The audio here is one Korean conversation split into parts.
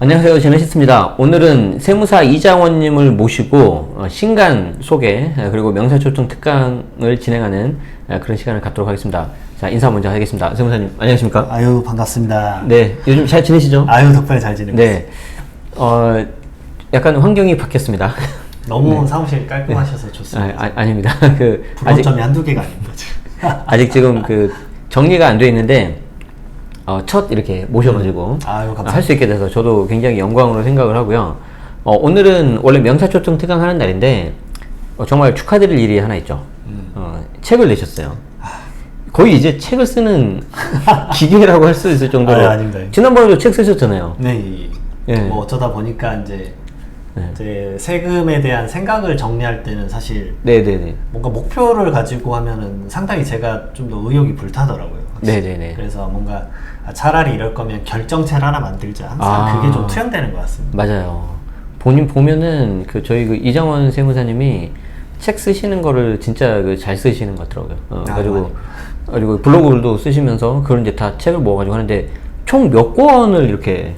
안녕하세요. 제네시스입니다. 오늘은 세무사 이장원님을 모시고 어, 신간 소개 에, 그리고 명사초청 특강을 진행하는 에, 그런 시간을 갖도록 하겠습니다. 자 인사 먼저 하겠습니다. 세무사님 안녕하십니까? 아유 반갑습니다. 네 요즘 잘 지내시죠? 아유 덕분에 잘 지내고. 네. 어 약간 환경이 바뀌었습니다. 너무 사무실 깔끔하셔서 좋습니다. 아, 아, 아 닙니다. 그 아직 불만점이 한두 개가 아닙니다. 아직 지금 그 정리가 안 돼 있는데 어, 첫 이렇게 모셔가지고 아유, 감사합니다. 할수 있게 돼서 저도 굉장히 영광으로 생각을 하고요. 어, 오늘은 원래 명사초청 특강하는 날인데 어, 정말 축하드릴 일이 하나 있죠. 음. 어, 책을 내셨어요. 거의 이제 책을 쓰는 기계라고 할 수 있을 정도로 아유, 아닙니다. 지난번에도 책 쓰셨잖아요. 네. 예. 뭐 어쩌다 보니까 이제, 네. 세금에 대한 생각을 정리할 때는 사실 네네네. 뭔가 목표를 가지고 하면은 상당히 제가 좀 더 의욕이 불타더라고요. 확실히. 네네네. 그래서 뭔가 아, 차라리 이럴 거면 결정체를 하나 만들자. 항상 아. 그게 좀 투영되는 것 같습니다. 맞아요. 본인 보면은 그 저희 그 이장원 세무사님이 책 쓰시는 거를 진짜 그 잘 쓰시는 것 같더라고요. 어, 아, 가지고 많이. 그리고 블로그도 쓰시면서 그런 이제 다 책을 모아가지고 하는데 총 몇 권을 이렇게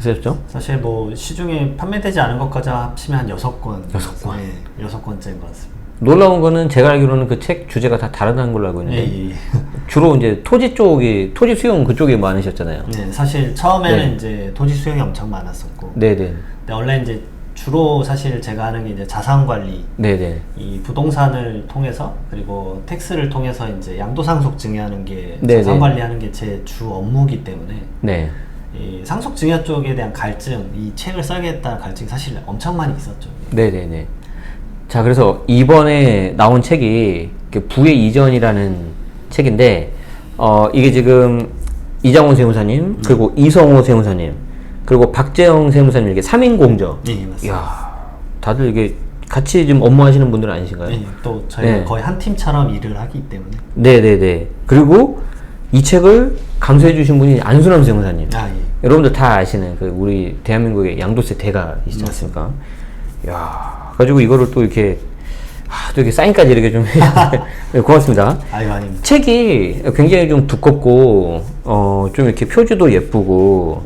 쓰셨죠? 사실 뭐 시중에 판매되지 않은 것까지 합치면 한 여섯 권. 여섯 권. 네, 여섯 권째인 것 같습니다. 놀라운 거는 제가 알기로는 그 책 주제가 다 다르다는 걸로 알고 있는데 예, 예. 주로 이제 토지 쪽이 토지 수용 그쪽이 많으셨잖아요. 네, 사실 처음에는 네. 이제 토지 수용이 엄청 많았었고, 네 네 근데 원래 이제 주로 사실 제가 하는 게 이제 자산 관리, 네 네 이 부동산을 통해서 그리고 텍스를 통해서 이제 양도 상속 증여하는 게 네네. 자산 관리하는 게 제 주 업무이기 때문에 네. 이 상속 증여 쪽에 대한 갈증, 이 책을 써야겠다는 갈증이 사실 엄청 많이 있었죠. 네 네 네. 자, 그래서 이번에 나온 책이 그 부의 이전이라는 책인데, 어, 이게 지금 이장원 세무사님, 그리고 이성호 세무사님, 그리고 박재영 세무사님 이렇게 3인 공저. 예, 맞습니다. 이야, 다들 이게 같이 지금 업무하시는 분들은 아니신가요? 예, 또 저희가 네. 거의 한 팀처럼 일을 하기 때문에 네네네. 그리고 이 책을 감수해 주신 분이 안수남 세무사님. 아 예. 여러분들 다 아시는 그 우리 대한민국의 양도세 대가이시지 않습니까? 야 가지고 이거를 또 이렇게 아, 또 이렇게 사인까지 이렇게 좀 네, 고맙습니다. 아유 아닙니다. 책이 굉장히 좀 두껍고 어좀 이렇게 표지도 예쁘고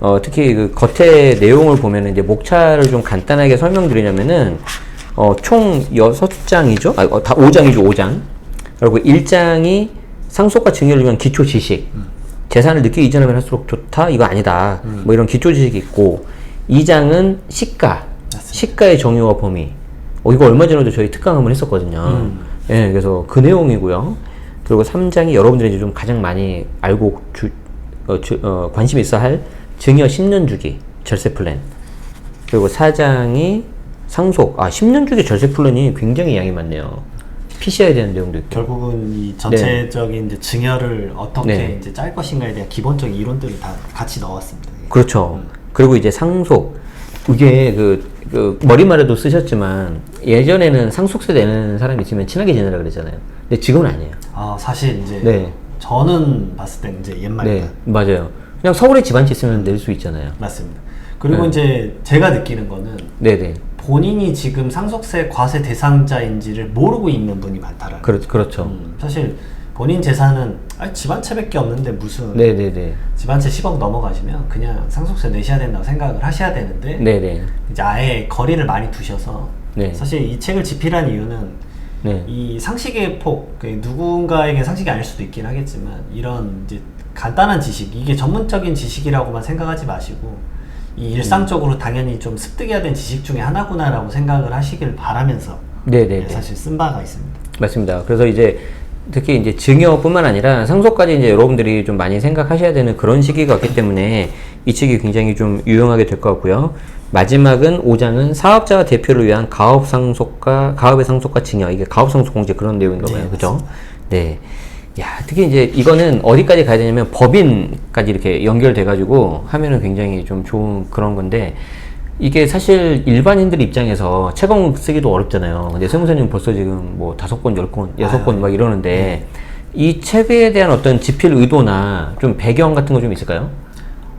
어 특히 그 겉에 내용을 보면은 이제 목차를 좀 간단하게 설명드리냐면은 어총 여섯 장이죠? 아, 어, 다 5장이죠, 5장. 그리고 1장이 상속과 증여를 위한 기초 지식. 재산을 늦게 이전하면 할수록 좋다. 이거 아니다. 뭐 이런 기초 지식이 있고 2장은 시가. 시가의 정의와 범위. 어, 이거 얼마 전에도 저희 특강 한번 했었거든요. 예, 그래서 그 내용이고요. 그리고 3장이 여러분들이 이제 좀 가장 많이 알고 주, 어, 주- 어, 관심 있어 할 증여 10년 주기 절세 플랜. 그리고 4장이 상속. 아, 10년 주기 절세 플랜이 굉장히 양이 많네요. PCI에 대한 내용도 있고. 결국은 이 전체적인 이제 증여를 어떻게 네. 이제 짤 것인가에 대한 기본적인 이론들을 다 같이 넣었습니다. 예. 그렇죠. 그리고 이제 상속. 이게 그, 그 머리말에도 쓰셨지만 예전에는 상속세 내는 사람이 있으면 친하게 지내라 그랬잖아요. 근데 지금은 아니에요. 아 사실 이제 네. 저는 봤을 때 이제 옛말이다. 네, 맞아요. 그냥 서울에 집안지 있으면 낼 수 있잖아요. 맞습니다. 그리고 네. 이제 제가 느끼는 거는 네네. 본인이 지금 상속세 과세 대상자인지를 모르고 있는 분이 많다라는. 그렇, 그렇죠. 음, 사실 본인 재산은 아, 집안채밖에 없는데 무슨 네네네. 집안채 10억 넘어가시면 그냥 상속세 내셔야 된다고 생각을 하셔야 되는데 네네. 이제 아예 거리를 많이 두셔서 네. 사실 이 책을 집필한 이유는 네. 이 상식의 폭, 그 누군가에게 상식이 아닐 수도 있긴 하겠지만 이런 이제 간단한 지식, 이게 전문적인 지식이라고만 생각하지 마시고 이 일상적으로 당연히 좀 습득해야 된 지식 중에 하나구나라고 생각을 하시길 바라면서 네네네. 네, 사실 쓴 바가 있습니다. 맞습니다. 그래서 이제 특히 이제 증여뿐만 아니라 상속까지 이제 여러분들이 좀 많이 생각하셔야 되는 그런 시기가 왔기 때문에 이 책이 굉장히 좀 유용하게 될 것 같고요. 마지막은 5장은 사업자 대표를 위한 가업 상속과 가업의 상속과 증여 이게 가업 상속 공제 그런 내용인가 봐요. 네, 그죠? 네. 야, 특히 이제 이거는 어디까지 가야 되냐면 법인까지 이렇게 연결돼 가지고 하면은 굉장히 좀 좋은 그런 건데 이게 사실 일반인들 입장에서 채권 쓰기도 어렵잖아요. 근데 세무사님 벌써 지금 뭐 다섯 권, 열 권, 여섯 권 막 이러는데 이 책에 대한 어떤 집필 의도나 좀 배경 같은 거 좀 있을까요?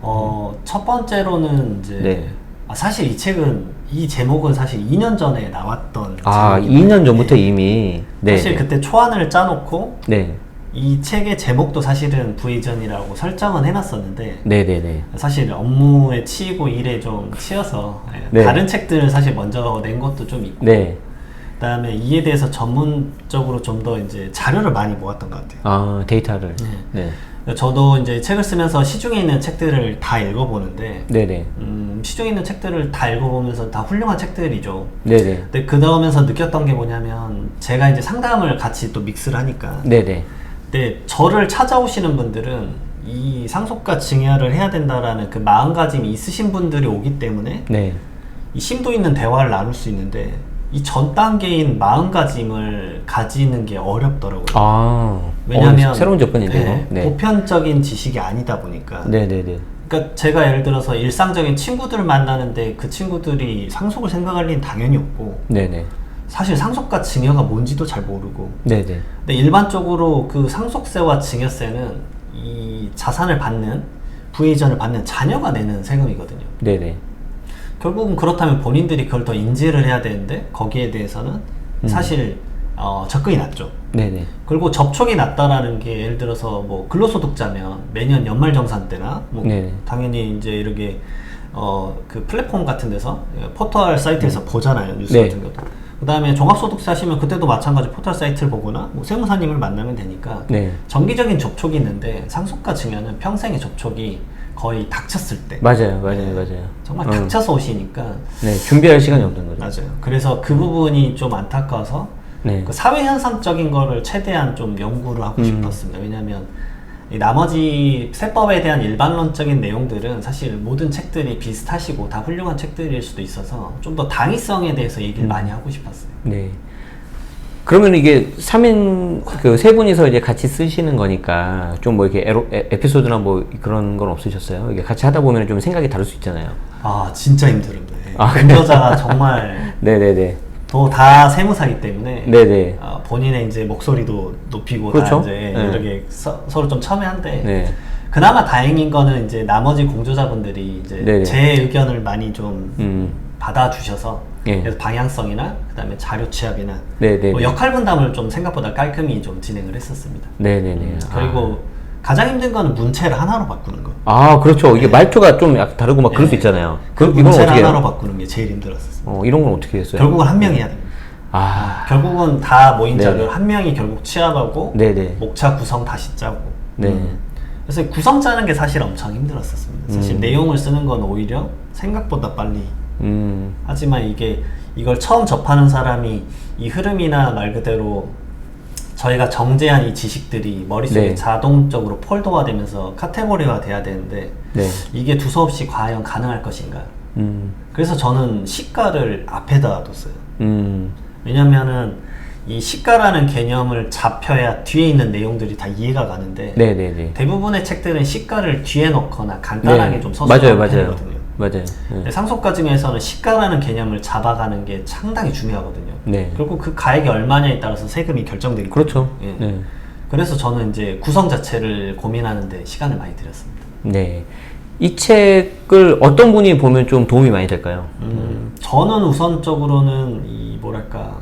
어, 첫 번째로는 이제 네. 아, 사실 이 책은 이 제목은 사실 2년 전에 나왔던 아, 제목인데, 2년 전부터 네. 이미 네. 사실 그때 초안을 짜놓고 네. 이 책의 제목도 사실은 부의전이라고 설정은 해놨었는데 네네네. 사실 업무에 치이고 일에 좀 치여서 예, 네. 다른 책들을 사실 먼저 낸 것도 좀 있고 네. 그다음에 이에 대해서 전문적으로 좀 더 이제 자료를 많이 모았던 것 같아요. 아 데이터를. 네. 저도 이제 책을 쓰면서 시중에 있는 책들을 다 읽어보는데 네네. 음, 시중에 있는 책들을 다 읽어보면서 다 훌륭한 책들이죠. 네네. 근데 그 다음에서 느꼈던 게 뭐냐면 제가 이제 상담을 같이 또 믹스를 하니까 네네. 근데 저를 찾아오시는 분들은 이 상속과 증여를 해야 된다라는 그 마음가짐이 있으신 분들이 오기 때문에 네. 이 심도 있는 대화를 나눌 수 있는데 이 전 단계인 마음가짐을 가지는 게 어렵더라고요. 아. 왜냐하면 어, 새로운 접근인데요. 네, 네. 보편적인 지식이 아니다 보니까 네네네. 그러니까 제가 예를 들어서 일상적인 친구들을 만나는데 그 친구들이 상속을 생각할 리는 당연히 없고 네네. 사실 상속과 증여가 뭔지도 잘 모르고 네네. 근데 일반적으로 그 상속세와 증여세는 이 자산을 받는 부의전을 받는 자녀가 내는 세금이거든요. 네네. 결국은 그렇다면 본인들이 그걸 더 인지를 해야 되는데 거기에 대해서는 음. 사실 어, 접근이 낮죠. 네네. 그리고 접촉이 낮다라는 게 예를 들어서 뭐 근로소득자면 매년 연말정산 때나 뭐 네. 당연히 이제 이렇게 어 그 플랫폼 같은 데서 예, 포털 사이트에서 보잖아요 뉴스 네. 같은 것도 그 다음에 종합소득세 하시면 그때도 마찬가지 포털 사이트를 보거나 뭐 세무사님을 만나면 되니까 네. 정기적인 접촉이 있는데 상속과 증여는 평생의 접촉이 거의 닥쳤을 때 맞아요. 맞아요. 맞아요. 정말 어. 닥쳐서 오시니까 네. 준비할 시간이 없는 거죠. 맞아요. 그래서 그 부분이 좀 안타까워서 네. 그 사회 현상적인 거를 최대한 좀 연구를 하고 음. 싶었습니다. 왜냐하면 이 나머지 세법에 대한 일반론적인 내용들은 사실 모든 책들이 비슷하시고 다 훌륭한 책들일 수도 있어서 좀 더 당위성에 대해서 음. 얘기를 많이 하고 싶었어요. 네. 그러면 이게 3인 그 세 분이서 이제 같이 쓰시는 거니까 좀 뭐 이렇게 에로, 에, 에피소드나 뭐 그런 건 없으셨어요? 이게 같이 하다 보면 좀 생각이 다를 수 있잖아요. 아 진짜 힘들은데 아, 근저자가 정말 네네네. 또다 세무사기 때문에 네네. 어, 본인의 이제 목소리도 높이고 그렇죠. 다 이제 네. 이렇게 서, 서로 좀 첨예한데 네. 그나마 다행인 거는 이제 나머지 공조자분들이 이제 네네. 제 의견을 많이 좀 음. 받아주셔서 예. 그래서 방향성이나 그다음에 자료 취합이나. 뭐 역할 분담을 좀 생각보다 깔끔히 좀 진행을 했었습니다. 네네네. 그리고 가장 힘든 거는 문체를 하나로 바꾸는 거. 아, 그렇죠. 이게 말투가 좀 약간 다르고 막 그럴 수 네. 있잖아요. 그 그, 이건 문체를 어떻게 하나로 해요? 바꾸는 게 제일 힘들었었어요. 어, 이런 건 어떻게 했어요? 결국은 한 명이 해야 됩니다. 아, 결국은 다 모인 네네. 자료를 한 명이 결국 취합하고 네네. 목차 구성 다시 짜고. 네. 음. 그래서 구성 짜는 게 사실 엄청 힘들었었습니다. 사실 음. 내용을 쓰는 건 오히려 생각보다 빨리 음, 하지만 이게 이걸 처음 접하는 사람이 이 흐름이나 말 그대로 저희가 정제한 이 지식들이 머릿속에 네. 자동적으로 폴더화 되면서 카테고리화 돼야 되는데 네. 이게 두서없이 과연 가능할 것인가 음, 그래서 저는 시가를 앞에다 뒀어요 음, 왜냐면은 이 시가라는 개념을 잡혀야 뒤에 있는 내용들이 다 이해가 가는데 네네네. 대부분의 책들은 시가를 뒤에 넣거나 간단하게 네. 좀 서술하는 맞아요, 맞아요. 편이거든요 맞아요. 네. 상속가 중에서는 시가라는 개념을 잡아가는 게 상당히 중요하거든요. 네. 그리고 그 가액이 얼마냐에 따라서 세금이 결정되기 그렇죠. 예. 네. 그래서 저는 이제 구성 자체를 고민하는데 시간을 많이 들였습니다. 네. 이 책을 어떤 분이 보면 좀 도움이 많이 될까요? 음, 저는 우선적으로는 이 뭐랄까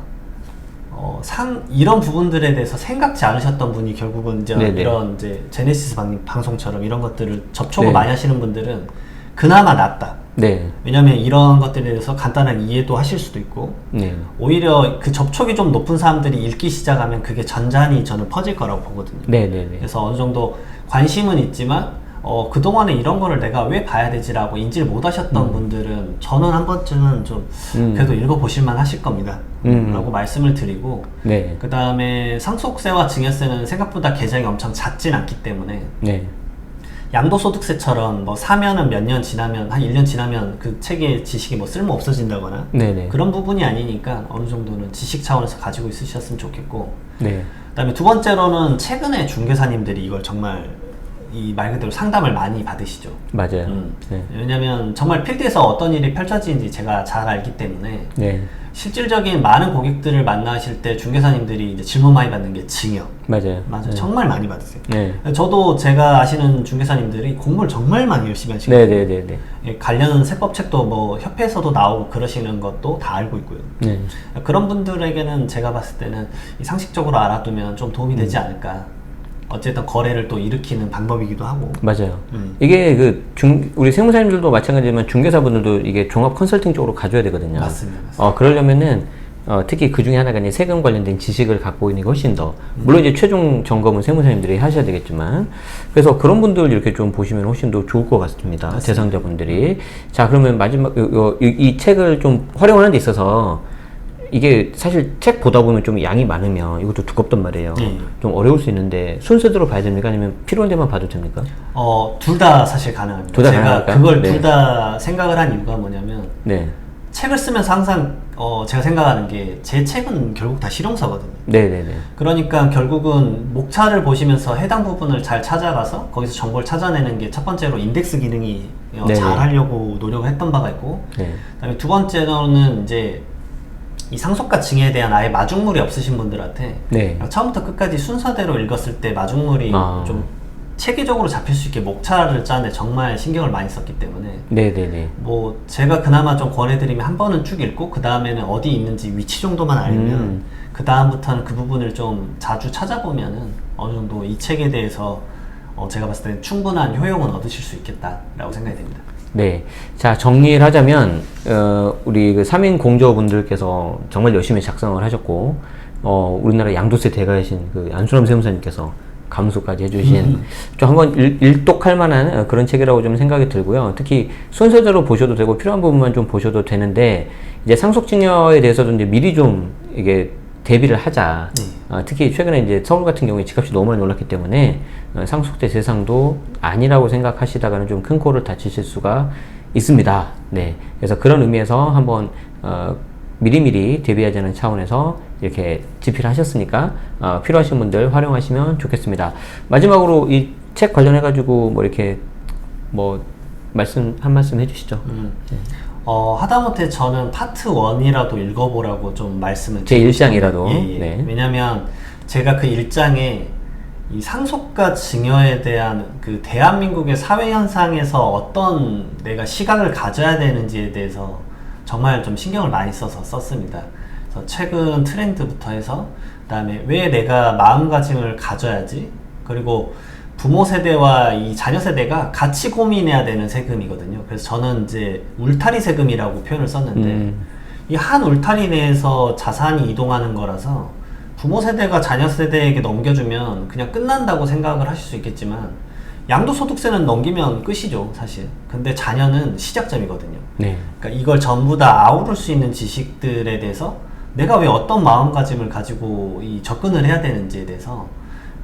어, 상 이런 부분들에 대해서 생각지 않으셨던 분이 결국은 이제 네네. 이런 이제 제네시스 방, 방송처럼 이런 것들을 접촉을 네. 많이 하시는 분들은 그나마 낫다. 네. 왜냐하면 이런 것들에 대해서 간단하게 이해도 하실 수도 있고 네. 오히려 그 접촉이 좀 높은 사람들이 읽기 시작하면 그게 전잔히 저는 퍼질 거라고 보거든요. 네 네 네. 그래서 어느 정도 관심은 있지만 어, 그동안에 이런 거를 내가 왜 봐야 되지라고 인지를 못 하셨던 분들은 저는 한 번쯤은 좀 음. 그래도 읽어보실만 하실 겁니다. 음. 라고 말씀을 드리고 네. 그 다음에 상속세와 증여세는 생각보다 계정이 엄청 작진 않기 때문에 네. 양도소득세처럼 뭐 사면은 몇 년 지나면 한 1년 지나면 그 책의 지식이 뭐 쓸모 없어진다거나 네네. 그런 부분이 아니니까 어느 정도는 지식 차원에서 가지고 있으셨으면 좋겠고 네. 그다음에 두 번째로는 최근에 중개사님들이 이걸 정말 이 말 그대로 상담을 많이 받으시죠. 맞아요. 음. 네. 왜냐하면 정말 필드에서 어떤 일이 펼쳐지는지 제가 잘 알기 때문에 네. 실질적인 많은 고객들을 만나실 때 중개사님들이 이제 질문 많이 받는 게 증여. 맞아요. 맞아요. 네. 정말 많이 받으세요. 네. 저도 제가 아시는 중개사님들이 공부를 정말 많이 열심히 하시고 네 네 네 네. 예, 관련 세법책도 뭐 협회에서도 나오고 그러시는 것도 다 알고 있고요. 네. 그런 분들에게는 제가 봤을 때는 이 상식적으로 알아두면 좀 도움이 음. 되지 않을까. 어쨌든 거래를 또 일으키는 방법이기도 하고. 맞아요. 음. 이게 그 중, 우리 세무사님들도 마찬가지지만 중개사분들도 이게 종합 컨설팅 쪽으로 가줘야 되거든요. 맞습니다, 맞습니다. 어, 그러려면은 어, 특히 그 중에 하나가 이제 세금 관련된 지식을 갖고 있는 게 훨씬 더 물론 이제 최종 점검은 세무사님들이 하셔야 되겠지만 그래서 그런 분들 이렇게 좀 보시면 훨씬 더 좋을 것 같습니다. 대상자분들이 자 그러면 마지막 요- 요- 이, 이 책을 좀 활용하는 데 있어서 이게 사실 책 보다 보면 좀 양이 많으면 이것도 두껍단 말이에요. 네. 좀 어려울 수 있는데 순서대로 봐야 됩니까? 아니면 필요한 데만 봐도 됩니까? 어, 둘 다 사실 가능합니다. 둘다 제가 가능할까요? 그걸 네. 둘 다 생각을 한 이유가 뭐냐면 네. 책을 쓰면서 항상 어, 제가 생각하는 게 제 책은 결국 다 실용서거든요. 네네네. 그러니까 결국은 목차를 보시면서 해당 부분을 잘 찾아가서 거기서 정보를 찾아내는 게 첫 번째로 인덱스 기능이 어, 네네. 잘 하려고 노력을 했던 바가 있고 네. 그다음에 두 번째로는 이제 이 상속과 증여에 대한 아예 마중물이 없으신 분들한테 네. 처음부터 끝까지 순서대로 읽었을 때 마중물이 아. 좀 체계적으로 잡힐 수 있게 목차를 짜는데 정말 신경을 많이 썼기 때문에 네네네. 뭐 제가 그나마 좀 권해드리면 한 번은 쭉 읽고 그 다음에는 어디 있는지 위치 정도만 알면 음. 그 다음부터는 그 부분을 좀 자주 찾아보면은 어느 정도 이 책에 대해서 어 제가 봤을 때 충분한 효용은 얻으실 수 있겠다라고 생각이 됩니다. 네. 자, 정리를 하자면, 어, 우리 그 3인 공조분들께서 정말 열심히 작성을 하셨고, 어, 우리나라 양도세 대가이신 그 안수람 세무사님께서 감수까지 해주신 좀 한번 일, 일독할 만한 어, 그런 책이라고 좀 생각이 들고요. 특히 순서대로 보셔도 되고 필요한 부분만 좀 보셔도 되는데, 이제 상속증여에 대해서도 이제 미리 좀 이게 대비를 하자. 네. 어, 특히 최근에 이제 서울 같은 경우에 집값이 너무 많이 올랐기 때문에 어, 상속세 대상도 아니라고 생각하시다가는 좀 큰 코를 다치실 수가 있습니다. 네. 그래서 그런 의미에서 한번 어, 미리미리 대비하자는 차원에서 이렇게 집필 하셨으니까 어, 필요하신 분들 활용하시면 좋겠습니다. 마지막으로 이 책 관련해 가지고 뭐 이렇게 뭐 말씀 한 말씀 해주시죠. 음. 어, 하다못해 저는 파트 1이라도 읽어보라고 좀 말씀을 제 드리고 일장이라도. 싶어요. 예, 예. 네. 왜냐면 제가 그 일장에 이 상속과 증여에 대한 그 대한민국의 사회 현상에서 어떤 내가 시각을 가져야 되는지에 대해서 정말 좀 신경을 많이 써서 썼습니다. 그래서 최근 트렌드부터 해서 그다음에 왜 내가 마음가짐을 가져야지 그리고 부모 세대와 이 자녀 세대가 같이 고민해야 되는 세금이거든요. 그래서 저는 이제 울타리 세금이라고 표현을 썼는데 음. 이한 울타리 내에서 자산이 이동하는 거라서 부모 세대가 자녀 세대에게 넘겨주면 그냥 끝난다고 생각을 하실 수 있겠지만 양도소득세는 넘기면 끝이죠, 사실. 근데 자녀는 시작점이거든요. 네. 그러니까 이걸 전부 다 아우를 수 있는 지식들에 대해서 내가 왜 어떤 마음가짐을 가지고 이 접근을 해야 되는지에 대해서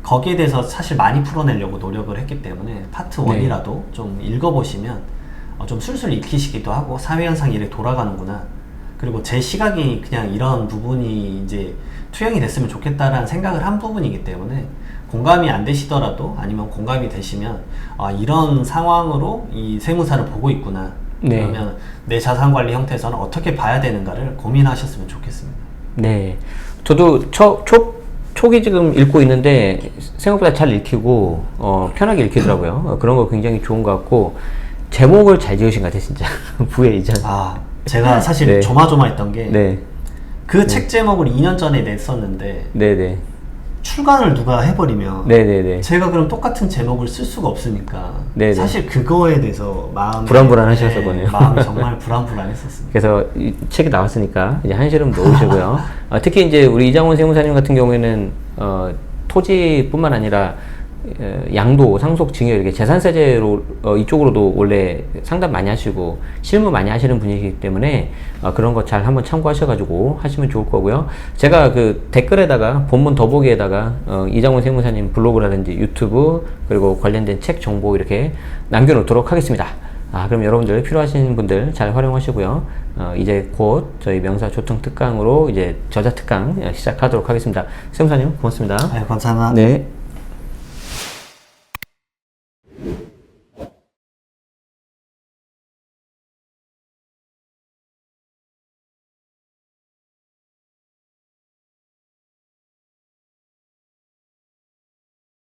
거기에 대해서 사실 많이 풀어내려고 노력을 했기 때문에 파트 네. 1이라도 좀 읽어보시면 어, 좀 술술 읽히시기도 하고 사회현상이 이렇게 돌아가는구나. 그리고 제 시각이 그냥 이런 부분이 이제 투영이 됐으면 좋겠다라는 생각을 한 부분이기 때문에 공감이 안 되시더라도 아니면 공감이 되시면 아, 이런 상황으로 이 세무사를 보고 있구나. 네. 그러면 내 자산 관리 형태에서는 어떻게 봐야 되는가를 고민하셨으면 좋겠습니다. 네. 저도 초, 초, 초기 지금 읽고 있는데 생각보다 잘 읽히고, 어, 편하게 읽히더라고요. 어, 그런 거 굉장히 좋은 것 같고, 제목을 잘 지으신 것 같아요, 진짜. 부의 이전. 아, 제가 사실 네. 조마조마했던 게 네. 그책 제목을 2년 전에 냈었는데 네네. 출간을 누가 해버리면 네네네. 제가 그럼 똑같은 제목을 쓸 수가 없으니까 네네. 사실 그거에 대해서 마음이 불안불안하셨을 거네요. 마음이 정말 불안불안했었습니다. 그래서 이 책이 나왔으니까 이제 한시름 놓으시고요. 어, 특히 이제 우리 이장원 세무사님 같은 경우에는 어, 토지뿐만 아니라 어, 양도, 상속, 증여 이렇게 재산세제로 어, 이쪽으로도 원래 상담 많이 하시고 실무 많이 하시는 분이기 때문에 어, 그런 거 잘 한번 참고하셔가지고 하시면 좋을 거고요. 제가 그 댓글에다가 본문 더보기에다가 어, 이장원 세무사님 블로그라든지 유튜브 그리고 관련된 책 정보 이렇게 남겨놓도록 하겠습니다. 아, 그럼 여러분들 필요하신 분들 잘 활용하시고요. 어, 이제 곧 저희 명사 조통 특강으로 이제 저자 특강 시작하도록 하겠습니다. 세무사님 고맙습니다. 네, 감사합니다. 네.